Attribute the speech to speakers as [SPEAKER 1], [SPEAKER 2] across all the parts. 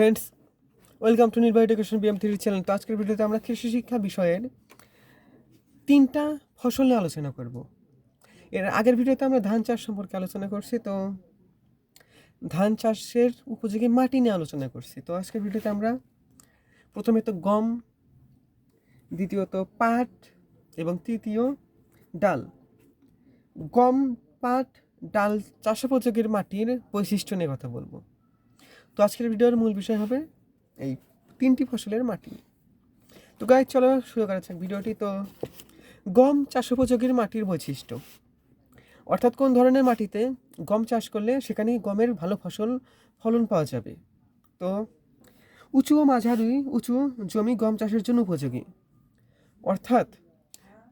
[SPEAKER 1] Friends welcome to Nirbhay education BM three channel তো আজকের ভিডিওতে আমরা কৃষি শিক্ষা বিষয়ের তিনটা ফসল নিয়ে আলোচনা করব। এর আগের ভিডিওতে আমরা ধান চাষ সম্পর্কে আলোচনা করছি, তো ধান চাষের উপযোগী মাটি নিয়ে আলোচনা করছি। তো আজকের ভিডিওতে আমরা প্রথমে তো গম, দ্বিতীয়ত পাট এবং তৃতীয় ডাল। গম, পাট, ডাল চাষোপযোগীর মাটির বৈশিষ্ট্য নিয়ে কথা বলব। তো আজকের ভিডিওর মূল বিষয় হবে এই তিনটি ফসলের মাটি। তো গায়ে চলো শুরু করা যাক ভিডিওটি। তো গম চাষ উপযোগীর মাটির বৈশিষ্ট্য। অর্থাৎ কোন ধরনের মাটিতে গম চাষ করলে সেখানে গমের ভালো ফসল, ফলন পাওয়া যাবে? তো উঁচু ও মাঝারি, উঁচু জমি গম চাষের জন্য উপযোগী। অর্থাৎ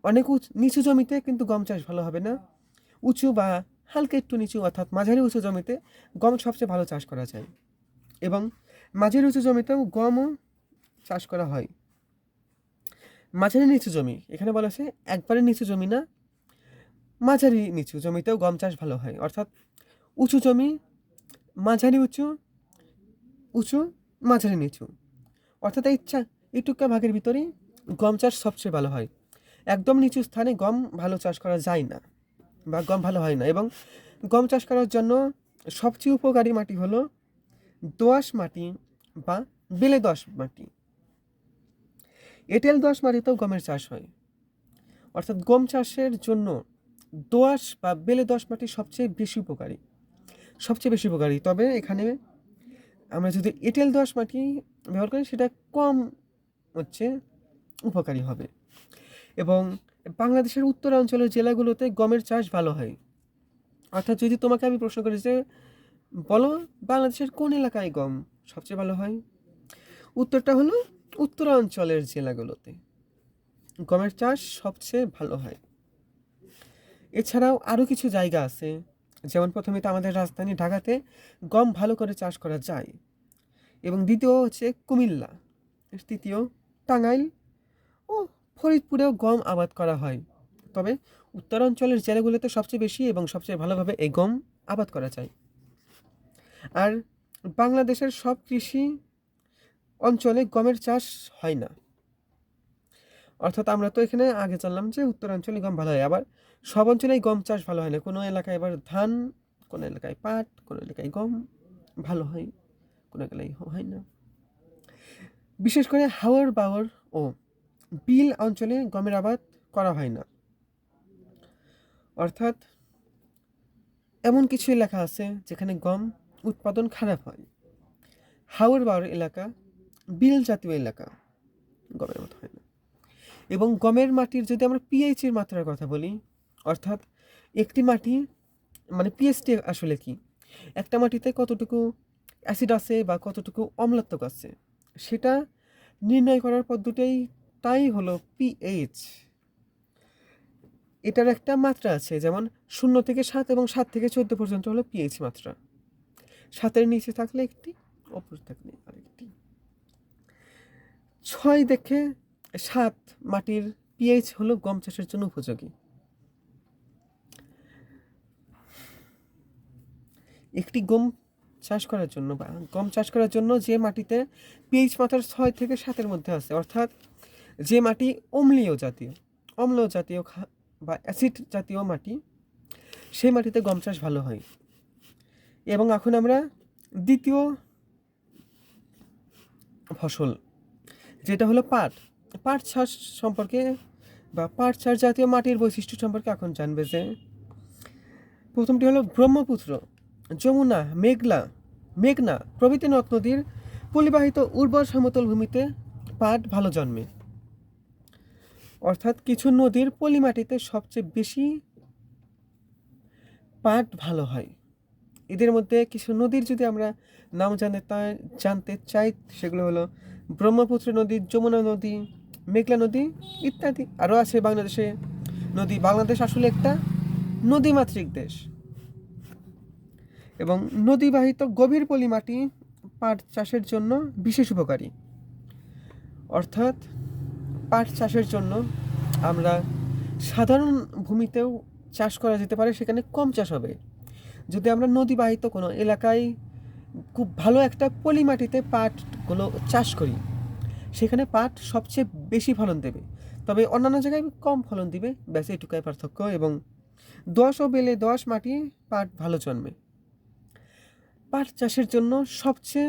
[SPEAKER 1] অনেক নিচু জমিতে কিন্তু গম চাষ ভালো হবে না। উঁচু বা হালকা একটু নিচু, অর্থাৎ মাঝারি উঁচু জমিতে গম সবচেয়ে ভালো চাষ করা যায়। এবং মাঝারি উঁচু জমিতেও গমও চাষ করা হয়। মাঝারি নিচু জমি, এখানে বলা আছে একবারে নিচু জমি না, মাঝারি নিচু জমিতেও গম চাষ ভালো হয়। অর্থাৎ উঁচু জমি মাঝারি উঁচু উঁচু মাঝারি নিচু। অর্থাৎ এই চা ভাগের ভিতরেই গম চাষ সবচেয়ে ভালো হয়। একদম নিচু স্থানে গম ভালো চাষ করা যায় না বা গম ভালো হয় না এবং গম চাষ করার জন্য সবচেয়ে উপকারী মাটি হলো দোআঁশ মাটি বা বেলে দোআঁশ মাটি। এঁটেল দোআঁশ মাটিতেও গমের চাষ হয়। অর্থাৎ গম চাষের জন্য দোআঁশ বা বেলে দোআঁশ মাটি সবচেয়ে বেশি উপকারী। সবচেয়ে বেশি উপকারী। তবে এখানে আমরা যদি এঁটেল দোআঁশ মাটি ব্যবহার করি, সেটা কম হচ্ছে উপকারী হবে। এবং বাংলাদেশের উত্তরাঞ্চলের জেলাগুলোতে গমের চাষ ভালো হয়। অর্থাৎ যদি তোমাকে আমি প্রশ্ন করি যে বলো, বাংলাদেশের কোন এলাকায় গম সবচেয়ে ভালো হয়? উত্তরটা হলো উত্তরাঞ্চলের জেলাগুলোতে। গমের চাষ সবচেয়ে ভালো হয়। এছাড়াও আরও কিছু জায়গা আছে। যেমন প্রথমে তো আমাদের রাজধানী ঢাকাতে গম ভালো করে চাষ করা যায়। এবং দ্বিতীয় হচ্ছে কুমিল্লা। তৃতীয় টাঙ্গাইল ও ফরিদপুরেও গম আবাদ করা হয়। তবে উত্তরাঞ্চলের জেলাগুলোতে সবচেয়ে বেশি এবং সবচেয়ে ভালোভাবে এই গম আবাদ করা যায়। আর বাংলাদেশের সব কৃষি অঞ্চলে গমের চাষ হয় না। অর্থাৎ আমরা তো এখানে আগে জানলাম যে উত্তরাঞ্চলে গম ভালো হয়, আবার সব অঞ্চলেই গম চাষ ভালো হয় না। কোনো এলাকায় আবার ধান, কোনো এলাকায় পাট, কোনো এলাকায় গম ভালো হয়, কোনো এলাকায় হয় না। বিশেষ করে হাওর বাওয়ার ও বিল অঞ্চলে গমের আবাদ করা হয় না। অর্থাৎ এমন কিছু এলাকা আছে যেখানে গম উৎপাদন খারাপ হয়। হাওর বাওর এলাকা, বিল জাতীয় এলাকা, গমের মতো হয় না। এবং গমের মাটির যদি আমরা পিএইচের মাত্রার কথা বলি, অর্থাৎ একটি মাটি মানে পিএইচটি আসলে কি? একটা মাটিতে কতটুকু অ্যাসিড আছে বা কতটুকু অম্লাত্মক আছে, সেটা নির্ণয় করার পদ্ধতিই তাই হলো পিএইচ এটার একটা মাত্রা আছে, যেমন শূন্য থেকে সাত এবং সাত থেকে চোদ্দ পর্যন্ত হলো পিএইচ মাত্রা। সাতের নিচে থাকলে একটি, অপর থাকলে আরেকটি। ছয় দেখে সাত মাটির পিএইচ হলো গম চাষের জন্য উপযোগী। একটি গম চাষ করার জন্য বা গম চাষ করার জন্য যে মাটিতে পিএইচ মাত্রা ছয় থেকে সাতের মধ্যে আছে, অর্থাৎ যে মাটি অম্লীয় জাতীয়, অম্ল জাতীয় বা অ্যাসিড জাতীয় মাটি, সেই মাটিতে গম চাষ ভালো হয়। এবং এখন আমরা দ্বিতীয় ফসল, যেটা হলো পাট। পাট চাষ সম্পর্কে বা পাট চাষ জাতীয় মাটির বৈশিষ্ট্য সম্পর্কে এখন জানবে যে প্রথমটি হলো ব্রহ্মপুত্র, যমুনা, মেঘলা, মেঘনা প্রভৃতি নদ নদীর পলিবাহিত উর্বর সমতল ভূমিতে পাট ভালো জন্মে। অর্থাৎ কিছু নদীর পলি মাটিতে সবচেয়ে বেশি পাট ভালো হয়। এদের মধ্যে কিছু নদীর যদি আমরা নাম জানতে জানতে চাই, সেগুলো হলো ব্রহ্মপুত্র নদী, যমুনা নদী, মেঘলা নদী ইত্যাদি। আরও আছে বাংলাদেশে নদী। বাংলাদেশ আসলে একটা নদীমাতৃক দেশ। এবং নদীবাহিত গভীর পলি মাটি পাট চাষের জন্য বিশেষ উপকারী। অর্থাৎ পাট চাষের জন্য আমরা সাধারণ ভূমিতেও চাষ করা যেতে পারে, সেখানে কম চাষ হবে। যদি আমরা নদীবাহিত কোনো এলাকায় খুব ভালো একটা পলি মাটিতে পাটগুলো চাষ করি, সেখানে পাট সবচেয়ে বেশি ফলন দেবে। তবে অন্যান্য জায়গায় কম ফলন দিবে, ব্যাস এটুকাই পার্থক্য এবং দশ ও বেলে দশ মাটি পাট ভালো জন্মে। পাট চাষের জন্য সবচেয়ে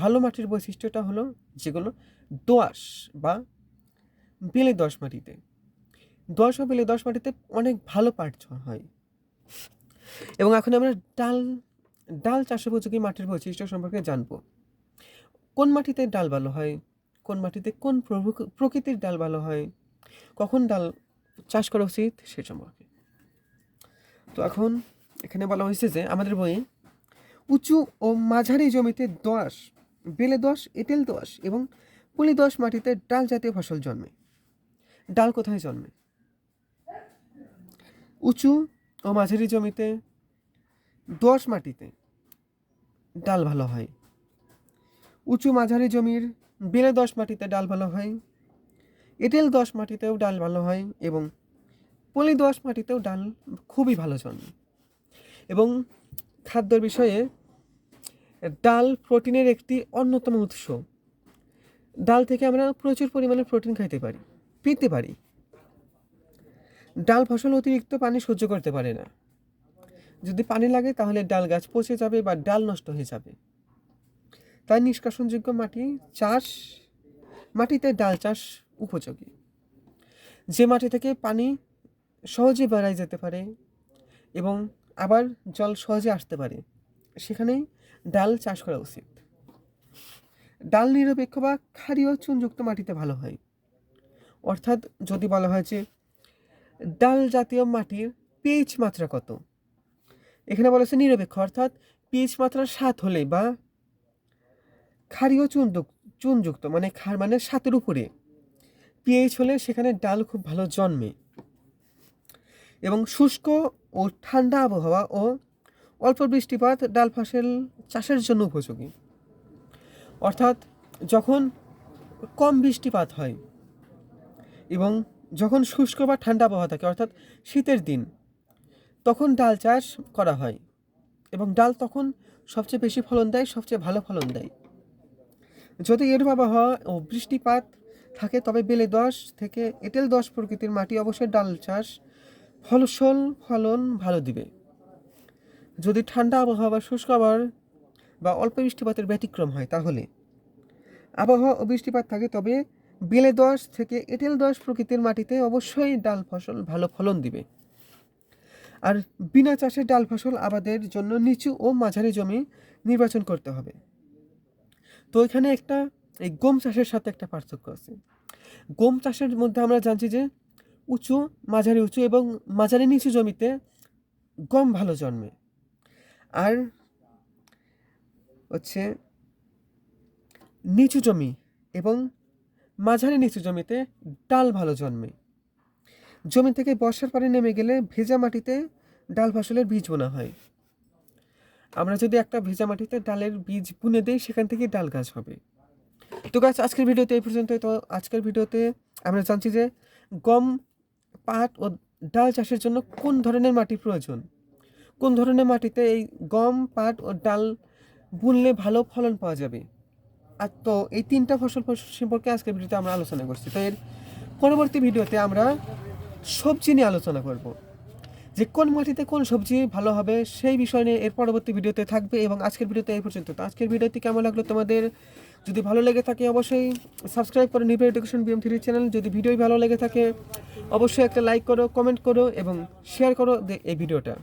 [SPEAKER 1] ভালো মাটির বৈশিষ্ট্যটা হলো যেগুলো দোআঁশ বা বেলে দশ মাটিতে। দশ ও বেলে দশ মাটিতে অনেক ভালো পাট হয়। এবং এখন আমরা ডাল ডাল চাষ উপযোগী মাটির বৈশিষ্ট্য সম্পর্কে জানব। কোন মাটিতে ডাল ভালো হয়? কোন মাটিতে কোন প্রকৃতির ডাল ভালো হয়? কখন ডাল চাষ করা উচিত সে সম্পর্কে। তো এখন এখানে বলা হয়েছে যে আমাদের বইয়ে উঁচু ও মাঝারি জমিতে দোআঁশ, বেলে দোআঁশ, এঁটেল দোআঁশ এবং পুলি দোআঁশ মাটিতে ডাল জাতীয় ফসল জন্মে। ডাল কোথায় জন্মে? উঁচু ও মাঝারি জমিতে দোআঁশ মাটিতে ডাল ভালো হয়। উঁচু মাঝারি জমির বেলে দশ মাটিতে ডাল ভালো হয়, এঁটেল দশ মাটিতেও ডাল ভালো হয় এবং পলি দোআঁশ মাটিতেও ডাল খুবই ভালো জন্মে। এবং খাদ্যের বিষয়ে ডাল প্রোটিনের একটি অন্যতম উৎস। ডাল থেকে আমরা প্রচুর পরিমাণে প্রোটিন খাইতে পারি, পেতে পারি। ডাল ফসল অতিরিক্ত পানি সহ্য করতে পারে না। যদি পানি লাগে, তাহলে ডাল গাছ পচে যাবে বা ডাল নষ্ট হয়ে যাবে। তাই নিষ্কাশনযোগ্য মাটি চাষ, মাটিতে ডাল চাষ উপযোগী। যে মাটি থেকে পানি সহজে বেড়াই যেতে পারে এবং আবার জল সহজে আসতে পারে, সেখানেই ডাল চাষ করা উচিত। ডাল নিরপেক্ষ বা ক্ষারীয় চুনযুক্ত মাটিতে ভালো হয়। অর্থাৎ যদি বলা হয় যে ডাল জাতীয় মাটির পিএইচ মাত্রা কত? এখানে বলা হচ্ছে নিরপেক্ষ, অর্থাৎ পিএইচ মাত্রা সাত হলে বা ক্ষারীয় চুন চুনযুক্ত মানে ক্ষার মানে সাতের উপরে। পিএইচ হলে সেখানে ডাল খুব ভালো জন্মে। এবং শুষ্ক ও ঠান্ডা আবহাওয়া ও অল্প বৃষ্টিপাত ডাল ফসল চাষের জন্য উপযোগী। অর্থাৎ যখন কম বৃষ্টিপাত হয় এবং যখন শুষ্ক বা ঠান্ডা আবহাওয়া থাকে, অর্থাৎ শীতের দিন, তখন ডাল চাষ করা হয় এবং ডাল তখন সবচেয়ে বেশি ফলন দেয়, সবচেয়ে ভালো ফলন দেয়। যদি এর আবহাওয়া ও বৃষ্টিপাত থাকে, তবে বেলে দশ থেকে এঁটেল দশ প্রকৃতির মাটি অবশ্যই ডাল চাষ ফলসল ফলন ভালো দিবে। যদি ঠান্ডা আবহাওয়া বা শুষ্ক আবহাওয়ার বা অল্প বৃষ্টিপাতের ব্যতিক্রম হয়, তাহলে আবহাওয়া ও বৃষ্টিপাত থাকে, তবে বেলে দশ থেকে এঁটেল দশ প্রকৃতির মাটিতে অবশ্যই ডাল ফসল ভালো ফলন দিবে। আর বিনা চাষে ডাল ফসল আবাদের জন্য নিচু ও মাঝারি জমি নির্বাচন করতে হবে। তো এখানে একটা, এই গম চাষের সাথে একটা পার্থক্য আছে। গম চাষের মধ্যে আমরা জানছি যে উঁচু, মাঝারি, উঁচু এবং মাঝারি নিচু জমিতে গম ভালো জন্মে। আর হচ্ছে নিচু জমি এবং মাঝারি নিচু জমিতে ডাল ভালো জন্মে। জমি থেকে বর্ষার পানি নেমে গেলে ভেজা মাটিতে ডাল ফসলের বীজ বোনা হয়। আমরা যদি একটা ভেজা মাটিতে ডালের বীজ বুনে দিই, সেখান থেকে ডাল গাছ হবে। তো গাছ, আজকের ভিডিওতে এই পর্যন্ত তো আজকের ভিডিওতে আমরা জানছি যে গম, পাট ও ডাল চাষের জন্য কোন ধরনের মাটি প্রয়োজন? কোন ধরনের মাটিতে এই গম, পাট ও ডাল বুনলে ভালো ফলন পাওয়া যাবে? আর তো এই তিনটা ফসল সম্পর্কে আজকের ভিডিওতে আমরা আলোচনা করছি। তো এর পরবর্তী ভিডিওতে আমরা সবজি নিয়ে আলোচনা করব। যে কোন মাটিতে কোন সবজি ভালো হবে সেই বিষয় নিয়ে এর পরবর্তী ভিডিওতে থাকবে এবং আজকের ভিডিওতে এই পর্যন্ত। তো আজকের ভিডিওটি কেমন লাগল তোমাদের? যদি ভালো লেগে থাকে অবশ্যই সাবস্ক্রাইব করো Nirbhar education BM three channel. যদি ভিডিও ভালো লেগে থাকে, অবশ্যই একটা লাইক করো, কমেন্ট করো এবং শেয়ার করো এই ভিডিওটা।